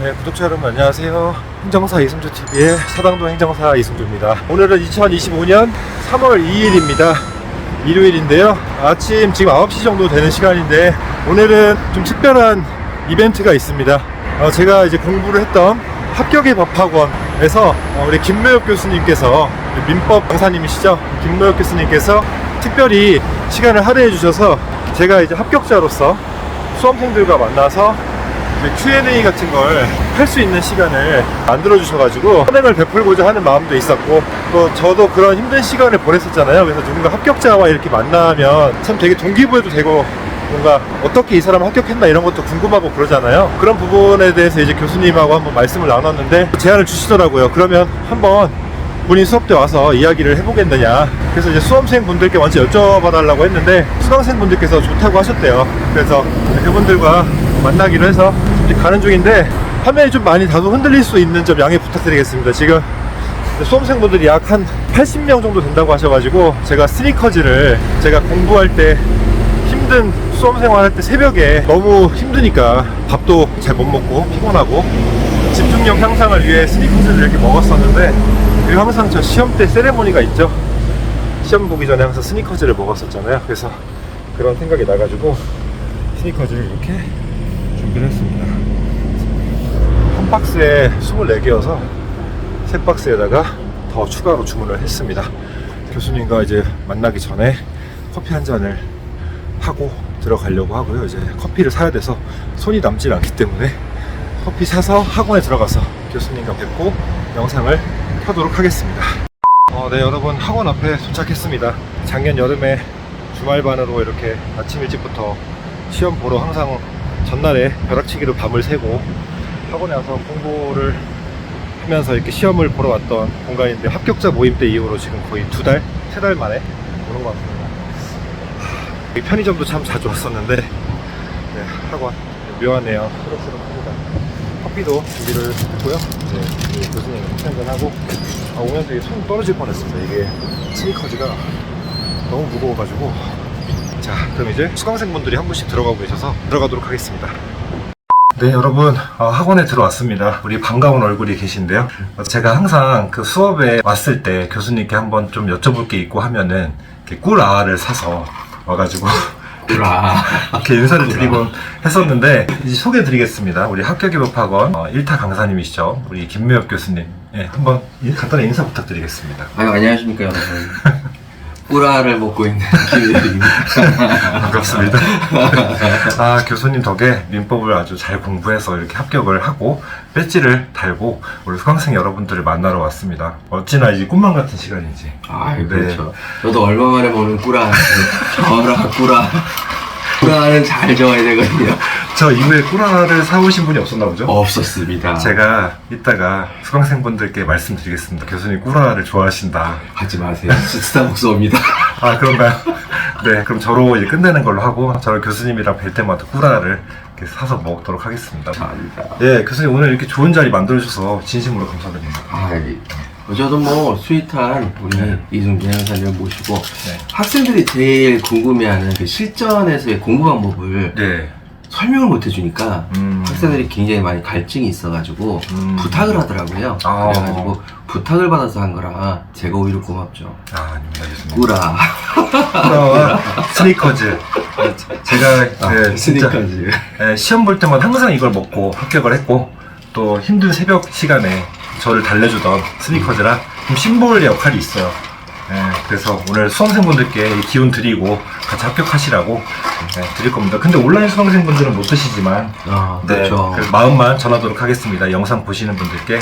네, 구독자 여러분 안녕하세요. 행정사 이승주 TV의 사당동 행정사 이승주입니다. 오늘은 2025년 3월 2일입니다. 일요일인데요. 아침 지금 9시 정도 되는 시간인데 오늘은 좀 특별한 이벤트가 있습니다. 어, 제가 이제 공부를 했던 합격의 법학원에서 어, 우리 김묘혁 교수님께서 민법 강사님이시죠? 김묘혁 교수님께서 특별히 시간을 할애해 주셔서 제가 이제 합격자로서 수험생들과 만나서 Q&A 같은 걸 할 수 있는 시간을 만들어 주셔가지고 선행을 베풀고자 하는 마음도 있었고 또 저도 그런 힘든 시간을 보냈었잖아요. 그래서 누군가 합격자와 이렇게 만나면 참 되게 동기부여도 되고 뭔가 어떻게 이 사람 합격했나 이런 것도 궁금하고 그러잖아요. 그런 부분에 대해서 이제 교수님하고 한번 말씀을 나눴는데 제안을 주시더라고요. 그러면 한번 본인 수업 때 와서 이야기를 해보겠느냐. 그래서 이제 수험생 분들께 먼저 여쭤봐달라고 했는데 수강생 분들께서 좋다고 하셨대요. 그래서 그분들과 만나기로 해서 이제 가는 중인데 화면이 좀 많이 다소 흔들릴 수 있는 점 양해 부탁드리겠습니다. 지금 수험생분들이 약 한 80명 정도 된다고 하셔가지고 제가 스니커즈를 제가 공부할 때 힘든 수험생활 할 때 새벽에 너무 힘드니까 밥도 잘 못 먹고 피곤하고 집중력 향상을 위해 스니커즈를 이렇게 먹었었는데 그리고 항상 저 시험 때 세레모니가 있죠 시험 보기 전에 항상 스니커즈를 먹었었잖아요 그래서 그런 생각이 나가지고 스니커즈를 이렇게 준비를 했습니다 한 박스에 24개여서 세 박스에다가 더 추가로 주문을 했습니다 교수님과 이제 만나기 전에 커피 한 잔을 하고 들어가려고 하고요. 이제 커피를 사야 돼서 손이 남질 않기 때문에 커피 사서 학원에 들어가서 교수님과 뵙고 영상을 켜도록 하겠습니다. 어, 네, 여러분 학원 앞에 도착했습니다. 작년 여름에 주말반으로 이렇게 아침 일찍부터 시험 보러 항상 전날에 벼락치기로 밤을 새고 학원에 와서 공부를 하면서 이렇게 시험을 보러 왔던 공간인데 합격자 모임 때 이후로 지금 거의 두 달, 세 달 만에 오는 것 같습니다. 이 편의점도 참 자주 왔었는데 네, 학원 묘하네요. 새록새록합니다. 커피도 준비를 했고요. 네, 교수님 커피 한잔 하고 아, 오면서 손 떨어질 뻔했습니다. 이게 스니커즈가 너무 무거워가지고 자 그럼 이제 수강생분들이 한 분씩 들어가고 계셔서 들어가도록 하겠습니다. 네, 여러분, 어, 학원에 들어왔습니다. 우리 반가운 얼굴이 계신데요. 어, 제가 항상 그 수업에 왔을 때 교수님께 한번 좀 여쭤볼 게 있고 하면은 이렇게 꿀아를 사서 와가지고 라 이렇게 인사를 드리곤 했었는데 이제 소개해 드리겠습니다. 우리 학교기법학원 어, 1타 강사님이시죠. 우리 김묘엽 교수님. 예, 한번 인- 간단히 인사 부탁드리겠습니다. 아유 안녕하십니까 여러분 꾸라를 먹고 있는 김일입니다 반갑습니다. 아, 교수님 덕에 민법을 아주 잘 공부해서 이렇게 합격을 하고 배지를 달고 우리 수강생 여러분들을 만나러 왔습니다. 어찌나 이 꿈만 같은 시간인지. 아유 네. 그렇죠 저도 얼마 만에 보는 꾸라 저라 꾸라 꾸라는 잘 저어야 되거든요 저 이후에 꾸라를 사오신 분이 없었나 보죠? 없었습니다 제가 이따가 수강생분들께 말씀드리겠습니다. 교수님 꾸라를 좋아하신다. 하지 마세요 스타벅스 옵니다 아, 그런가요? 네, 그럼 저로 이제 끝내는 걸로 하고, 저를 교수님이랑 뵐 때마다 꾸라를 이렇게 사서 먹도록 하겠습니다. 감사합니다 예, 교수님 오늘 이렇게 좋은 자리 만들어주셔서 진심으로 감사드립니다. 아이 저도 뭐 스윗한 우리 네. 이승준 형사님 모시고 네. 학생들이 제일 궁금해하는 그 실전에서의 공부 방법을 네. 설명을 못 해주니까 음. 학생들이 굉장히 많이 갈증이 있어가지고 음. 부탁을 하더라고요. 아. 그래가지고 부탁을 받아서 한 거라 제가 오히려 고맙죠. 아, 아닙니다, 교수님. 꾸라. 꾸라와 스니커즈. 네, 제가 네, 진짜 스니커즈. 예, 시험 볼 때마다 항상 이걸 먹고 합격을 했고, 또 힘든 새벽 시간에 저를 달래주던 스니커즈라 좀 심볼 역할이 있어요. 예, 그래서 오늘 수험생분들께 이 기운 드리고 같이 합격하시라고 예, 드릴 겁니다. 근데 온라인 수강생분들은 못 드시지만 아, 네, 그렇죠. 그래서 마음만 전하도록 하겠습니다. 영상 보시는 분들께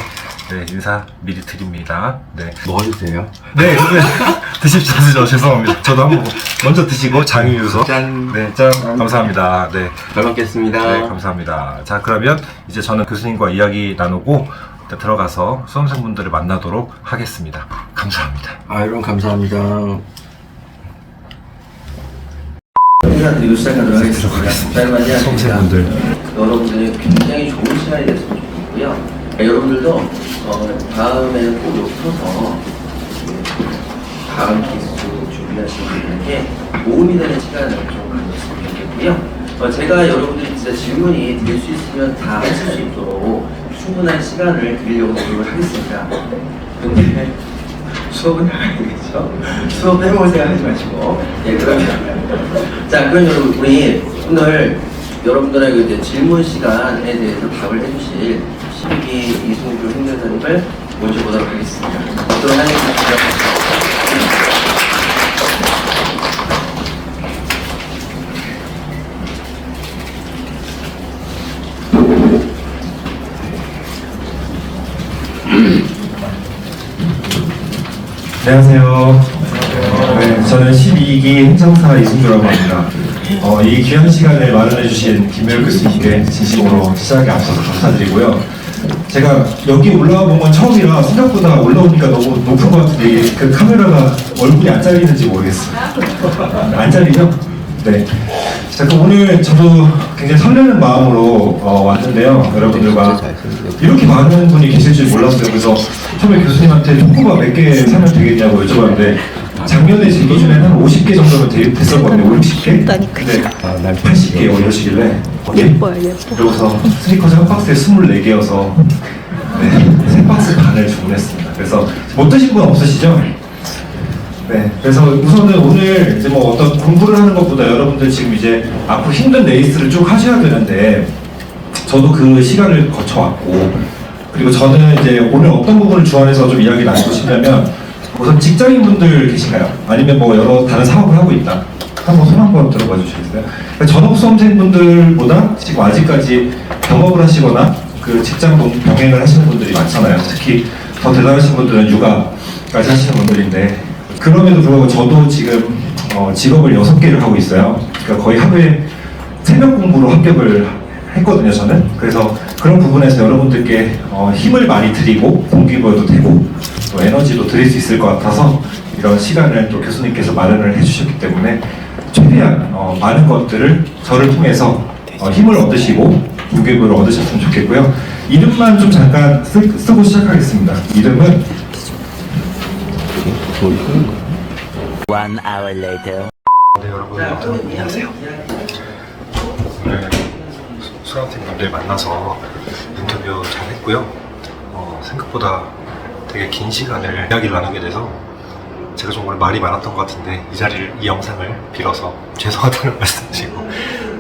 네, 인사 미리 드립니다. 네, 먹어주세요. 네, 여러분 드십시오. 죄송합니다. 저도 한번 먼저 드시고 장유유서. 짠. 네, 짠. 감사합니다. 네. 잘 먹겠습니다. 네, 감사합니다. 자, 그러면 이제 저는 교수님과 이야기 나누고 들어가서 수험생분들을 만나도록 하겠습니다. 감사합니다. 아, 여러분 감사합니다. 시작하도록 하겠습니다. 안녕하십니까. 수험생분들. 여러분들이 굉장히 좋은 시간이 됐으면 좋겠고요. 네, 여러분들도 어, 다음에는 꼭 서서 그 다음 기수 준비하시는 분들께 도움이 되는 시간을 좀 가졌으면 좋겠고요. 어, 제가 여러분들이 진짜 질문이 될 수 있으면 다 하실 수 있도록 충분한 시간을 드리려고 노력을 하겠습니다. 근데 수업은 나가야 되겠죠? 수업 빼먹을 생각하지 마시고. 예, 그러면. 자, 그럼 여러분, 우리 오늘 여러분들에게 이제 질문 시간에 대해서 답을 해주실 12기 이승주 행정사님을 모셔보도록 하겠습니다. 어떤 하겠습니다. 안녕하세요. 네, 저는 12기 행정사 이승주라고 합니다. 어, 이 귀한 시간을 마련해주신 김멸 교수님께 진심으로 시작에 앞서서 감사드리고요. 제가 여기 올라와 본 건 처음이라 생각보다 올라오니까 너무 높은 것 같은데 그 카메라가 얼굴이 안 잘리는지 모르겠어요. 안 잘리죠? 네. 자, 그럼 오늘 저도 굉장히 설레는 마음으로 어, 왔는데요. 여러분들과 이렇게 많은 분이 계실 줄 몰랐어요. 그래서 처음에 교수님한테 홍보가 몇 개 사면 되겠냐고 여쭤봤는데 작년에 제 기준에는 한 50개 정도면 되- 됐었거든요. 50개? 없다니까요. 네. 난 80개 이러시길래 예뻐요, 예뻐. 그러고서 스니커즈 한 박스에 24개여서 네, 세 박스 반을 주문했습니다. 그래서 못 드신 분 없으시죠? 네, 그래서 우선은 오늘 이제 뭐 어떤 공부를 하는 것보다 여러분들 지금 이제 앞으로 힘든 레이스를 쭉 하셔야 되는데 저도 그 시간을 거쳐왔고 그리고 저는 이제 오늘 어떤 부분을 주안해서 좀 이야기 나누고 싶냐면 우선 직장인 분들 계신가요? 아니면 뭐 여러 다른 사업을 하고 있다? 한번 손 한번 들어봐 주시겠어요? 그러니까 전업 수험생 분들보다 지금 아직까지 경업을 하시거나 그 직장 동- 병행을 하시는 분들이 많잖아요. 특히 더 대단하신 분들은 육아까지 하시는 분들인데 그럼에도 불구하고 저도 지금 어, 직업을 여섯 개를 하고 있어요. 그러니까 거의 하루에 새벽 공부로 합격을 했거든요, 저는. 그래서 그런 부분에서 여러분들께 어, 힘을 많이 드리고 동기부여도 되고 또 에너지도 드릴 수 있을 것 같아서 이런 시간을 또 교수님께서 마련을 해주셨기 때문에 최대한 어, 많은 것들을 저를 통해서 어, 힘을 얻으시고 동기부여를 얻으셨으면 좋겠고요. 이름만 좀 잠깐 쓰, 쓰고 시작하겠습니다. 이름은 One hour later. 네, 여러분 안녕하세요. 오늘 수- 수강생분들 만나서 인터뷰 잘 했고요. 어, 생각보다 되게 긴 시간을 이야기를 나누게 돼서 제가 좀 오늘 말이 많았던 것 같은데 이 자리를 이 영상을 빌어서 죄송하다는 말씀 드리고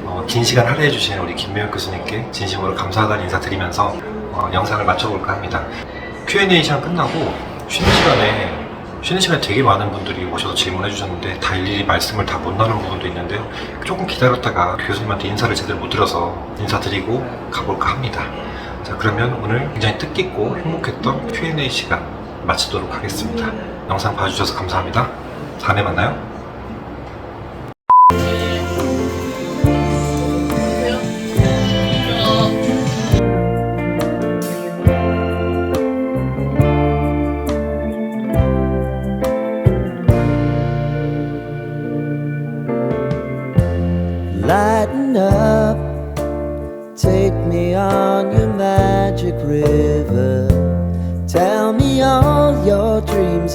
어, 긴 시간 할애해 주신 우리 김명혁 교수님께 진심으로 감사하다는 인사 드리면서 어, 영상을 마쳐볼까 합니다. Q&A 시간 끝나고 쉬는 시간에 쉬는 시간에 되게 많은 분들이 오셔서 질문해 주셨는데 다 일일이 말씀을 다 못 나눈 부분도 있는데요. 조금 기다렸다가 교수님한테 인사를 제대로 못 드려서 인사드리고 가볼까 합니다. 자, 그러면 오늘 굉장히 뜻깊고 행복했던 Q&A 시간 마치도록 하겠습니다. 영상 봐주셔서 감사합니다. 다음에 만나요.